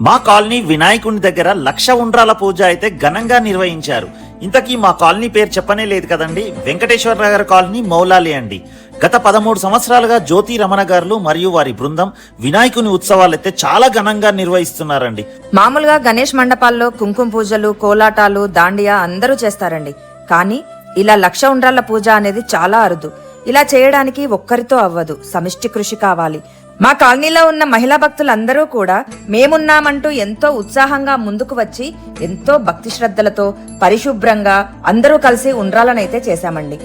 మా కాలనీ వినాయకుని దగ్గర లక్ష ఉండ్రాల పూజ అయితే ఘనంగా నిర్వహించారు. ఇంతకీ మా కాలనీ పేరు చెప్పనే లేదు కదండి. వెంకటేశ్వర నగర్ కాలనీ మౌలాలి అండి. గత పదమూడు సంవత్సరాలుగా జ్యోతి రమణ గారు మరియు వారి బృందం వినాయకుని ఉత్సవాలైతే చాలా ఘనంగా నిర్వహిస్తున్నారండి. మామూలుగా గణేష్ మండపాల్లో కుంకుమ పూజలు కోలాటాలు దాండియా అందరూ చేస్తారండి. కానీ ఇలా లక్ష ఉండ్రాళ్ళ పూజ అనేది చాలా అరుదు. ఇలా చేయడానికి ఒక్కరితో అవ్వదు. సమిష్టి కృషి కావాలి. మా కాలనీలో ఉన్న మహిళా భక్తులందరూ కూడా మేమున్నామంటూ ఎంతో ఉత్సాహంగా ముందుకు వచ్చి ఎంతో భక్తి శ్రద్ధలతో పరిశుభ్రంగా అందరూ కలిసి ఉండ్రాలనైతే చేశామండి.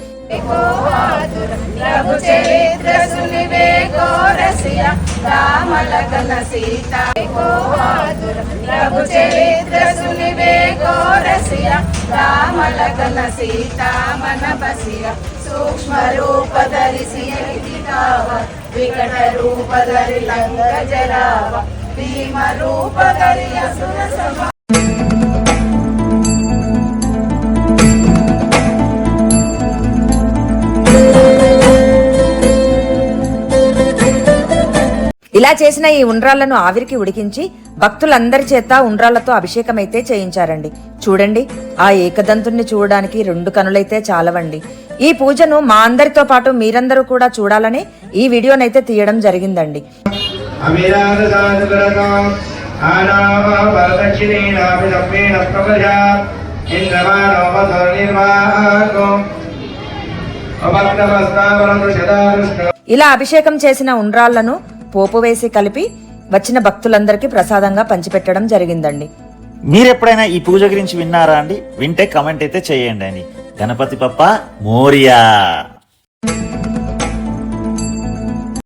ಸೀತಾಮಲಕನ ಸೀತಾಮನ ಬಸಿಯ ಸೂಕ್ಷ್ಮ ರೂಪ ಧರಿಸಿ ಎಗಿತಾವ ವಿಕಟ ರೂಪ ಧರಿ ಲಂಗ ಜರಾವ ಭೀಮ ರೂಪ ಧರಿಯ ಸುರಸಮ ఇలా చేసిన ఈ ఉండ్రాళ్ళను ఆవిరికి ఉడికించి భక్తులందరి చేత ఉండ్రాళ్ళతో అభిషేకమైతే చేయించారండి. చూడండి ఆ ఏకదంతుణ్ణి చూడడానికి రెండు కనులైతే చాలవండి. ఈ పూజను మా అందరితో పాటు మీరందరూ కూడా చూడాలని ఈ వీడియోనైతే తీయడం జరిగిందండి. ఇలా అభిషేకం చేసిన ఉండ్రాళ్ళను పోపు వేసి కలిపి వచ్చిన భక్తులందరికీ ప్రసాదంగా పంచిపెట్టడం జరిగిందండి. మీరెప్పుడైనా ఈ పూజ గురించి విన్నారా అండి? వింటే కమెంట్ అయితే చేయండి అండి. గణపతి పప్ప మోరియా.